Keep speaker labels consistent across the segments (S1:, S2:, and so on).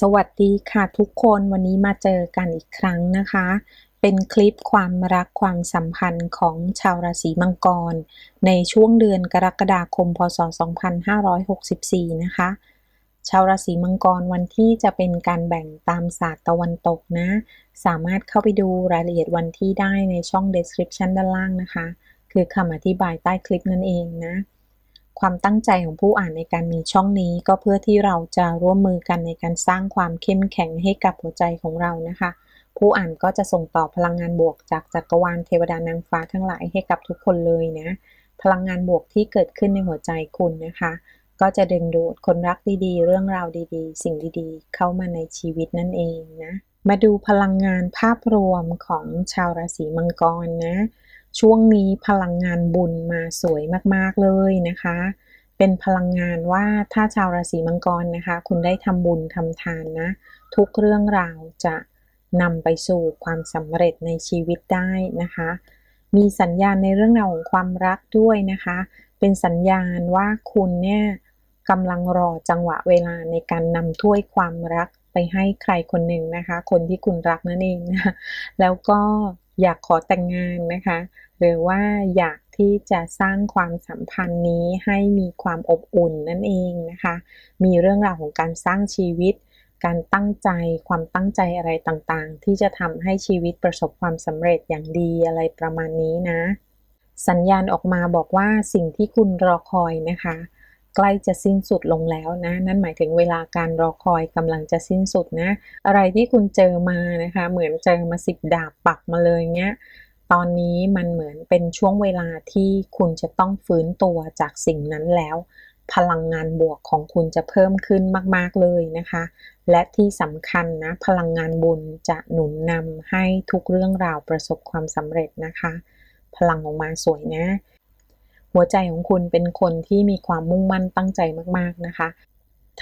S1: สวัสดีค่ะทุกคนวันนี้มาเจอกันอีกครั้งนะคะ เป็นคลิปความรักความสัมพันธ์ของชาวราศีมังกร ในช่วงเดือนกรกฎาคมพศ 2564 นะคะ ชาวราศีมังกรวันที่จะเป็นการแบ่งตามศาสตร์ตะวันตกนะ สามารถเข้าไปดูรายละเอียดวันที่ได้ในช่อง description ด้านล่างนะคะ คือคำอธิบายใต้คลิปนั่นเองนะ ความตั้งใจของผู้อ่านในการมีช่องนี้ก็เพื่อที่เราจะร่วมมือกันในการสร้างความเข้มแข็งให้กับหัวใจของเรานะคะ ผู้อ่านก็จะส่งต่อพลังงานบวกจากจักรวาลเทวดานางฟ้าทั้งหลายให้กับทุกคนเลยนะ พลังงานบวกที่เกิดขึ้นในหัวใจคุณนะคะ ก็จะดึงดูดคนรักดีๆ เรื่องราวดีๆ สิ่งดีๆ เข้ามาในชีวิตนั่นเองนะ มาดูพลังงานภาพรวมของชาวราศีมังกรนะ ช่วงนี้พลังงานบุญมาสวยมากๆเลยนะคะ เป็นพลังงานว่าถ้าชาวราศีมังกรนะคะ คุณได้ทำบุญทำทานนะ ทุกเรื่องราวจะนำไปสู่ความสำเร็จในชีวิตได้นะคะ มีสัญญาณในเรื่องราวของความรักด้วยนะคะ เป็นสัญญาณว่าคุณเนี่ยกำลังรอจังหวะเวลาในการนำถ้วยความรักไปให้ใครคนหนึ่งนะคะ คนที่คุณรักนั่นเองนะแล้วก็อยากขอแต่งงานนะคะ หรือว่าอยากที่จะสร้างความสัมพันธ์นี้ให้มีความอบอุ่นนั่นเองนะคะ มีเรื่องราวของการสร้างชีวิต การตั้งใจ ความตั้งใจอะไรต่างๆ ที่จะทำให้ชีวิตประสบความสำเร็จอย่างดีอะไรประมาณนี้นะ สัญญาณออกมาบอกว่าสิ่งที่คุณรอคอยนะคะใกล้จะสิ้นสุดลงแล้วนะ นั่นหมายถึงเวลาการรอคอยกำลังจะสิ้นสุดนะ อะไรที่คุณเจอมานะคะ เหมือนเจอมาสิบดาบปักมาเลยเงี้ย ตอนนี้มันเหมือนเป็นช่วงเวลาที่คุณจะต้องฟื้นตัวจากสิ่งนั้นแล้ว พลังงานบวกของคุณจะเพิ่มขึ้นมาก ๆ เลยนะคะ และที่สำคัญนะ พลังงานบุญจะหนุนนำให้ทุกเรื่องราวประสบความสำเร็จนะคะ พลังออกมาสวยนะ หัวใจของคุณเป็นคนที่มีความมุ่งมั่นตั้งใจมาก ๆ นะคะ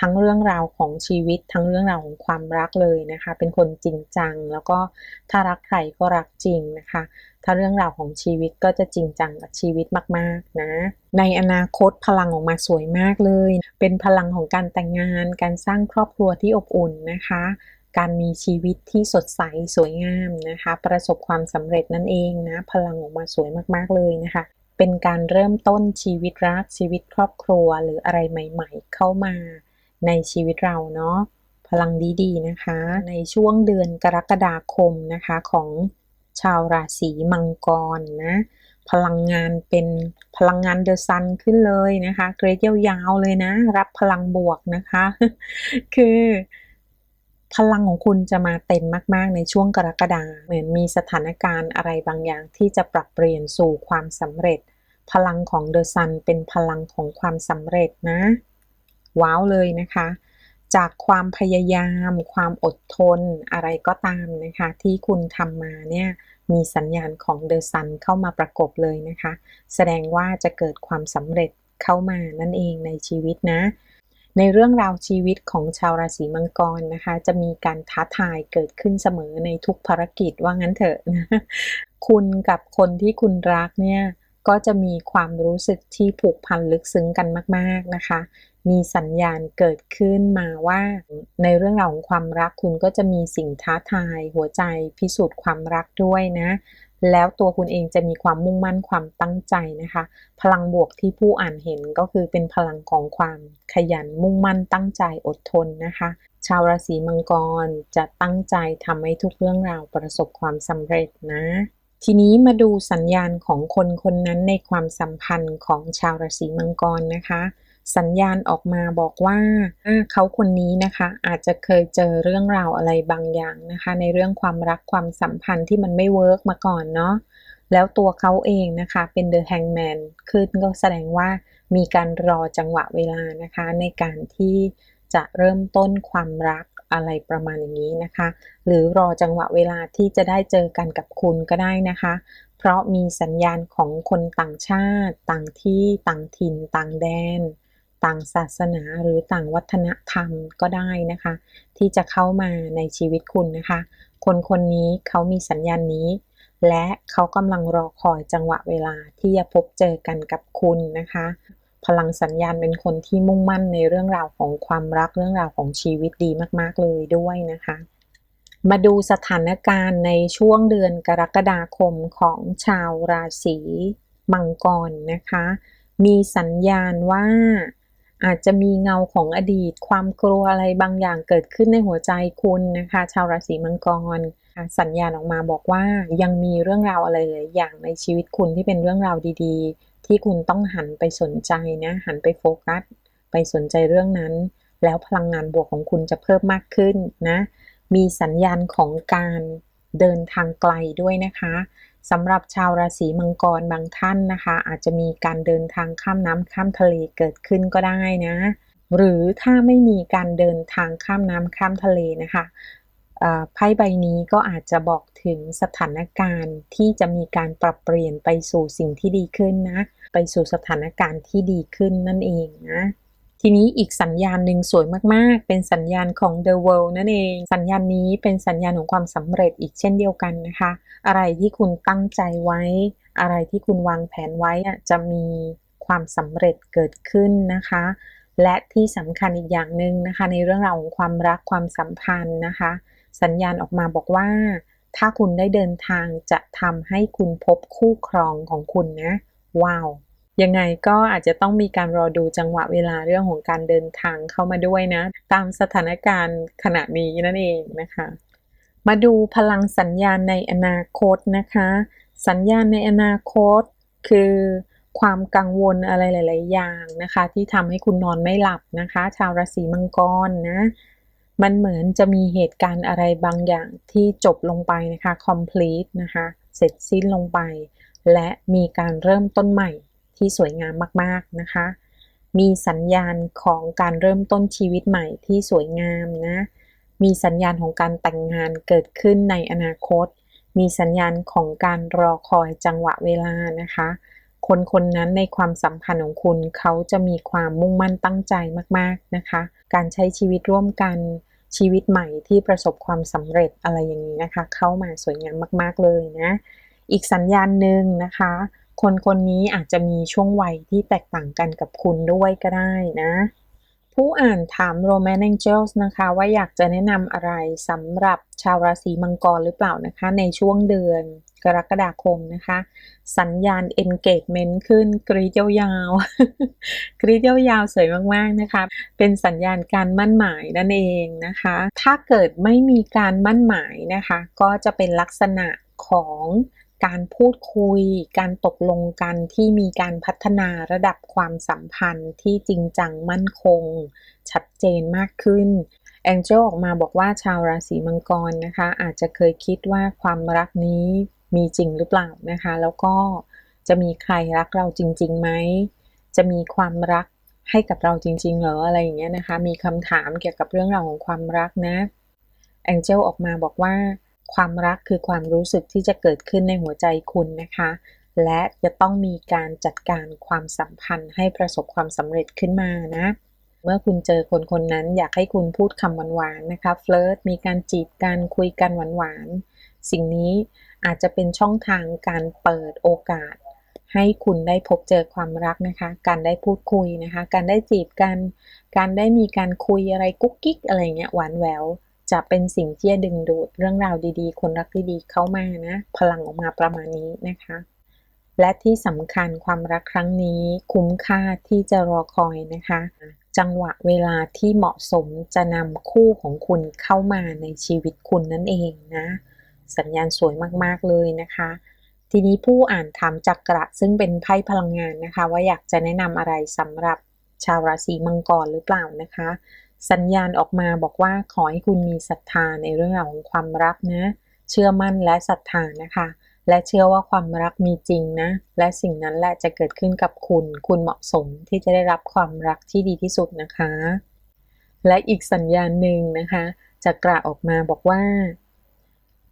S1: ทั้งเรื่องราวของชีวิต ทั้งเรื่องราวของความรักเลยนะคะ เป็นคนจริงจัง แล้วก็ถ้ารักใครก็รักจริงนะคะ ถ้าเรื่องราวของชีวิตก็จะจริงจังกับชีวิตมากๆนะ ในอนาคตพลังออกมาสวยมากเลย เป็นพลังของการแต่งงาน การสร้างครอบครัวที่อบอุ่นนะคะ การมีชีวิตที่สดใสสวยงามนะคะ ประสบความสำเร็จนั่นเองนะ พลังออกมาสวยมากๆเลยนะคะเป็นการเริ่มต้นชีวิตรักชีวิตครอบครัวหรืออะไรใหม่ ๆ เข้ามา ในชีวิตเราเนาะพลังดีๆนะคะ ในช่วงเดือนกรกฎาคมนะคะของชาวราศีมังกรนะพลังงานเป็นพลังงานเดอะซันขึ้นเลยนะคะเกรดยาวๆเลยนะ รับพลังบวกนะคะ คือพลังของคุณจะมาเต็มมาก ๆ ในช่วงกรกฎาเหมือนมีสถานการณ์อะไรบางอย่างที่จะปรับเปลี่ยนสู่ความสำเร็จ พลังของเดอะซันเป็นพลังของความสำเร็จนะ ว้าวเลยนะคะ จากความพยายาม ความอดทนอะไรก็ตามนะคะ ที่คุณทำมาเนี่ยมีสัญญาณของเดอะซันเข้ามาประกบเลยนะคะ แสดงว่าจะเกิดความสำเร็จเข้ามานั่นเองในชีวิตนะ ในเรื่องราวชีวิตของชาวราศีมังกรนะคะ จะมีการท้าทายเกิดขึ้นเสมอในทุกภารกิจว่างั้นเถอะนะคุณกับคนที่คุณรักเนี่ยก็จะมีความรู้สึกที่ผูกพันลึกซึ้งกันมาก ๆนะคะ มีสัญญาณเกิดขึ้นมาว่า ในเรื่องราวของความรักคุณก็จะมีสิ่งท้าทาย หัวใจพิสูจน์ความรักด้วยนะ แล้วตัวคุณเองจะมีความมุ่งมั่นความตั้งใจนะคะ พลังบวกที่ผู้อ่านเห็นก็คือเป็นพลังของความขยันมุ่งมั่นตั้งใจอดทนนะคะ ชาวราศีมังกรจะตั้งใจทำให้ทุกเรื่องราวประสบความสำเร็จนะทีนี้มาดูสัญญาณของคนคนนั้นในความสัมพันธ์ของชาวราศีมังกรนะคะ สัญญาณออกมาบอกว่าเขาคนนี้นะคะอาจจะเคยเจอเรื่องราวอะไรบางอย่างนะคะ ในเรื่องความรักความสัมพันธ์ที่มันไม่เวิร์กมาก่อนเนาะแล้วตัวเขาเองนะคะเป็นเดอะแฮงแมนขึ้นก็แสดงว่ามีการรอจังหวะเวลานะคะ ในการที่จะเริ่มต้นความรักอะไรประมาณอย่างนี้นะคะ หรือรอจังหวะเวลาที่จะได้เจอกันกับคุณก็ได้นะคะ เพราะมีสัญญาณของคนต่างชาติ ต่างที่ต่างถิ่นต่างแดน ต่างศาสนาหรือต่างวัฒนธรรมก็ได้นะคะ ที่จะเข้ามาในชีวิตคุณนะคะ คนคนนี้เขามีสัญญาณนี้ และเขากำลังรอคอยจังหวะเวลาที่จะพบเจอกันกับคุณนะคะ พลังสัญญาณเป็นคนที่มุ่งมั่นในเรื่องราวของความรักเรื่องราวของชีวิตดีมาก ๆ เลยด้วยนะคะมาดูสถานการณ์ในช่วงเดือนกรกฎาคมของชาวราศีมังกรนะคะ มีสัญญาณว่า อาจจะมีเงาของอดีต ความกลัวอะไรบางอย่างเกิดขึ้นในหัวใจคุณนะคะ ชาวราศีมังกรสัญญาณออกมาบอกว่ายังมีเรื่องราวอะไรหลายอย่างในชีวิตคุณที่เป็นเรื่องราวดีๆ ที่คุณต้องหันไปสนใจนะหันไปโฟกัส ไปสนใจเรื่องนั้น แล้วพลังงานบวกของคุณจะเพิ่มมากขึ้นนะมีสัญญาณของการเดินทางไกลด้วยนะคะ สำหรับชาวราศีมังกรบางท่านนะคะ อาจจะมีการเดินทางข้ามน้ำข้ามทะเลเกิดขึ้นก็ได้นะ หรือถ้าไม่มีการเดินทางข้ามน้ำข้ามทะเลนะคะไพ่ใบนี้ก็อาจจะบอกถึงสถานการณ์ที่จะมีการปรับเปลี่ยนไปสู่สิ่งที่ดีขึ้นนะ ไปสู่สถานการณ์ที่ดีขึ้นนั่นเองนะ ทีนี้อีกสัญญาณหนึ่งสวยมากๆ เป็นสัญญาณของ The World นั่นเอง สัญญาณนี้เป็นสัญญาณของความสำเร็จอีกเช่นเดียวกันนะคะ อะไรที่คุณตั้งใจไว้ อะไรที่คุณวางแผนไว้จะมีความสำเร็จเกิดขึ้นนะคะ และที่สำคัญอีกอย่างหนึ่งนะคะ ในเรื่องราวของความรักความสัมพันธ์นะคะ สัญญาณออกมาบอกว่า ถ้าคุณได้เดินทางจะทำให้คุณพบคู่ครองของคุณนะ ว้าว ยังไงก็อาจจะต้องมีการรอดูจังหวะเวลาเรื่องของการเดินทางเข้ามาด้วยนะ ตามสถานการณ์ขณะนี้นั่นเองนะคะ มาดูพลังสัญญาณในอนาคตนะคะ สัญญาณในอนาคตคือความกังวลอะไรหลาย ๆ อย่างนะคะ ที่ทำให้คุณนอนไม่หลับนะคะ ชาวราศีมังกรนะมันเหมือนจะมีเหตุการณ์อะไรบางอย่างที่จบลงไปนะคะ complete นะคะ เสร็จสิ้นลงไป และมีการเริ่มต้นใหม่ ที่สวยงามมากๆนะคะ มีสัญญาณของการเริ่มต้นชีวิตใหม่ที่สวยงามนะ มีสัญญาณของการแต่งงานเกิดขึ้นในอนาคต มีสัญญาณของการรอคอยจังหวะเวลานะคะ คนคนนั้นในความสัมพันธ์ของคุณเขาจะมีความมุ่งมั่นตั้งใจมากๆนะคะ การใช้ชีวิตร่วมกันชีวิตใหม่ที่ประสบความสำเร็จอะไรอย่างนี้นะคะ เข้ามาสวยงามมาก ๆเลยนะ อีกสัญญาณหนึ่งนะคะ คนคนนี้อาจจะมีช่วงวัยที่แตกต่างกันกับคุณด้วยก็ได้นะ ผู้อ่านถาม Roman Angels นะคะว่าอยากจะแนะนำอะไรสำหรับชาวราศีมังกรหรือเปล่านะคะ ในช่วงเดือนกรกฎาคมนะคะ สัญญาณ engagement ขึ้นกรีดยาวๆ กรีดยาวๆ สวยมากๆนะคะ เป็นสัญญาณการมั่นหมายนั่นเองนะคะ ถ้าเกิดไม่มีการมั่นหมายนะคะ ก็จะเป็นลักษณะของ การพูดคุย การตกลงกันที่มีการพัฒนาระดับความสัมพันธ์ที่จริงจังมั่นคง ชัดเจนมากขึ้นแองเจลออกมาบอกว่าชาวราศีมังกรนะคะ อาจจะเคยคิดว่าความรักนี้มีจริงหรือเปล่านะคะ แล้วก็จะมีใครรักเราจริงๆไหมจะมีความรักให้กับเราจริงๆเหรออะไรอย่างเงี้ยนะคะ มีคำถามเกี่ยวกับเรื่องราวของความรักนะแองเจลออกมาบอกว่า ความรักคือความรู้สึกที่จะเกิดขึ้นในหัวใจคุณนะคะ และจะต้องมีการจัดการความสัมพันธ์ให้ประสบความสำเร็จขึ้นมานะ เมื่อคุณเจอคนคนนั้นอยากให้คุณพูดคำหวานๆนะคะเฟลิร์ตมีการจีบกันคุยกันหวานๆสิ่งนี้อาจจะเป็นช่องทางการเปิดโอกาส ให้คุณได้พบเจอความรักนะคะ การได้พูดคุยนะคะ การได้จีบกัน การได้มีการคุยอะไรกุ๊กกิ๊กอะไรเงี้ยหวานแหวว จะเป็นสิ่งที่จะดึงดูดเรื่องราวดีๆ คนรักดีๆเข้ามานะ พลังออกมาประมาณนี้นะคะ และที่สำคัญความรักครั้งนี้คุ้มค่าที่จะรอคอยนะคะ จังหวะเวลาที่เหมาะสมจะนำคู่ของคุณเข้ามาในชีวิตคุณนั่นเองนะ สัญญาณสวยมากๆเลยนะคะทีนี้ผู้อ่านถามจักระซึ่งเป็นไพ่พลังงานนะคะ ว่าอยากจะแนะนำอะไรสำหรับชาวราศีมังกรหรือเปล่านะคะ สัญญาณออกมาบอกว่าขอให้คุณมีศรัทธาในเรื่องราวของความรักนะ เชื่อมั่นและศรัทธานะคะ และเชื่อว่าความรักมีจริงนะ และสิ่งนั้นแหละจะเกิดขึ้นกับคุณ คุณเหมาะสมที่จะได้รับความรักที่ดีที่สุดนะคะ และอีกสัญญาณหนึ่งนะคะ จะกระออกมาบอกว่า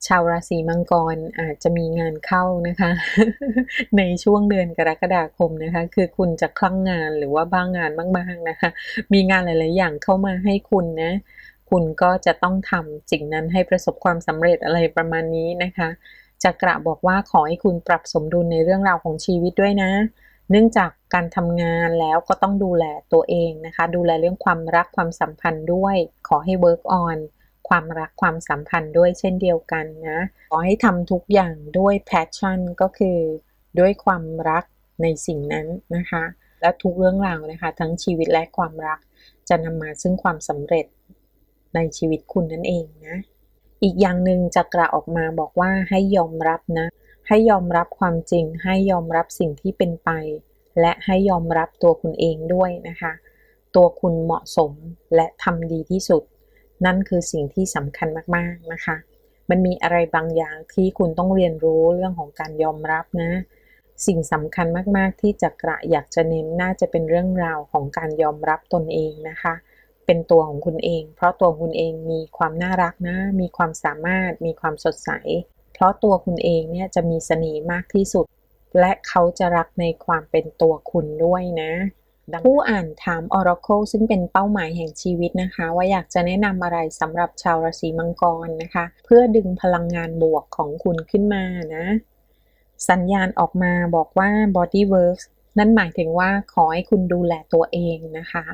S1: ชาวราศีมังกรอาจจะมีงานเข้านะคะ ในช่วงเดือนกรกฎาคมนะคะ คือคุณจะคลั่งงานหรือว่าบ้างงานมากๆนะคะ มีงานหลาย ๆ อย่างเข้ามาให้คุณนะคุณก็จะต้องทำสิ่งนั้นให้ประสบความสำเร็จอะไรประมาณนี้นะคะจะกระบอกว่าขอให้คุณปรับสมดุลในเรื่องราวของชีวิตด้วยนะ เนื่องจากการทำงานแล้วก็ต้องดูแลตัวเองนะคะ ดูแลเรื่องความรักความสัมพันธ์ด้วย ขอให้ work on ความรักความสัมพันธ์ด้วยเช่นเดียวกันนะ ขอให้ทำทุกอย่างด้วย passion ก็คือ ด้วยความรักในสิ่งนั้นนะคะ และทุกเรื่องราวนะคะ ทั้งชีวิตและความรักจะนำมาซึ่งความสำเร็จในชีวิตคุณนั่นเองนะ อีกอย่างหนึ่งจะกระออกมาบอกว่าให้ยอมรับนะ ให้ยอมรับความจริง ให้ยอมรับสิ่งที่เป็นไป และให้ยอมรับตัวคุณเองด้วยนะคะ ตัวคุณเหมาะสมและทำดีที่สุด นั่นคือสิ่งที่สำคัญมากๆนะคะ มันมีอะไรบางอย่างที่คุณต้องเรียนรู้เรื่องของการยอมรับนะ สิ่งสำคัญมากๆที่จะกระอยากจะเน้นน่าจะเป็นเรื่องราวของการยอมรับตนเองนะคะ เป็นตัวของคุณเอง เพราะตัวคุณเองมีความน่ารักนะ มีความสามารถ มีความสดใส เพราะตัวคุณเองเนี่ยจะมีเสน่ห์มากที่สุด และเขาจะรักในความเป็นตัวคุณด้วยนะ ผู้อ่านถาม Oracle ซึ่งเป็นเป้าหมายแห่งชีวิตนะคะ ว่าอยากจะแนะนำอะไรสำหรับชาวราศีมังกรนะคะ เพื่อดึงพลังงานบวกของคุณขึ้นมานะ สัญญาณออกมาบอกว่า body works นั่นหมายถึงว่าขอให้คุณดูแลตัวเองนะคะ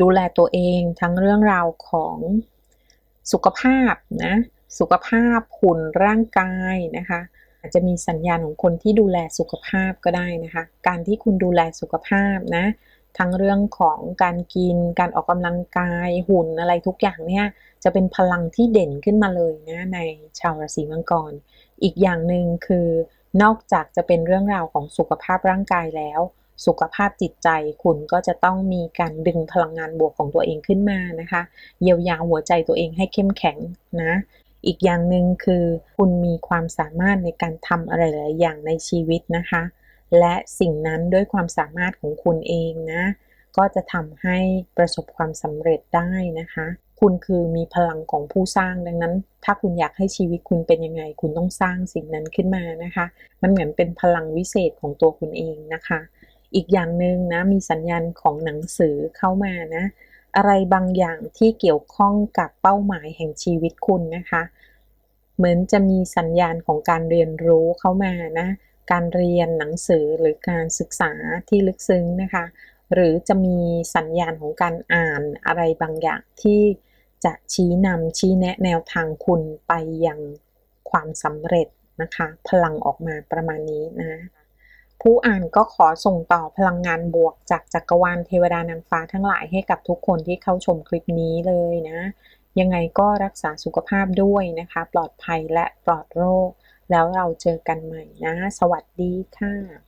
S1: ดูแลตัวเองทั้งเรื่องราวของสุขภาพนะสุขภาพหุ่นร่างกายนะคะ อาจจะมีสัญญาณของคนที่ดูแลสุขภาพก็ได้นะคะ การที่คุณดูแลสุขภาพนะ ทั้งเรื่องของการกิน การออกกำลังกายหุ่นอะไรทุกอย่างเนี่ยจะเป็นพลังที่เด่นขึ้นมาเลยนะในชาวราศีมังกร อีกอย่างหนึ่งคือนอกจากจะเป็นเรื่องราวของสุขภาพร่างกายแล้ว สุขภาพจิตใจคุณก็จะต้องมีการดึงพลังงานบวกของตัวเองขึ้นมานะคะ เยียวยาหัวใจตัวเองให้เข้มแข็งนะอีกอย่างหนึ่งคือคุณมีความสามารถในการทำอะไรหลายอย่างในชีวิตนะคะ และสิ่งนั้นด้วยความสามารถของคุณเองนะ ก็จะทำให้ประสบความสำเร็จได้นะคะ คุณคือมีพลังของผู้สร้างดังนั้น ถ้าคุณอยากให้ชีวิตคุณเป็นยังไง คุณต้องสร้างสิ่งนั้นขึ้นมานะคะ มันเหมือนเป็นพลังวิเศษของตัวคุณเองนะคะ อีกอย่างหนึ่งนะมีสัญญาณของหนังสือเข้ามานะ อะไรบางอย่างที่เกี่ยวข้องกับเป้าหมายแห่งชีวิตคุณนะคะ เหมือนจะมีสัญญาณของการเรียนรู้เข้ามานะ การเรียนหนังสือหรือการศึกษาที่ลึกซึ้งนะคะ หรือจะมีสัญญาณของการอ่านอะไรบางอย่างที่จะชี้นำชี้แนะแนวทางคุณไปยังความสำเร็จนะคะ พลังออกมาประมาณนี้นะผู้อ่านก็ขอส่งต่อพลังงานบวกจากจักรวาลเทวดานางฟ้าทั้งหลายให้กับทุกคนที่เข้าชมคลิปนี้เลยนะ ยังไงก็รักษาสุขภาพด้วยนะคะ ปลอดภัยและปลอดโรค แล้วเราเจอกันใหม่นะ สวัสดีค่ะ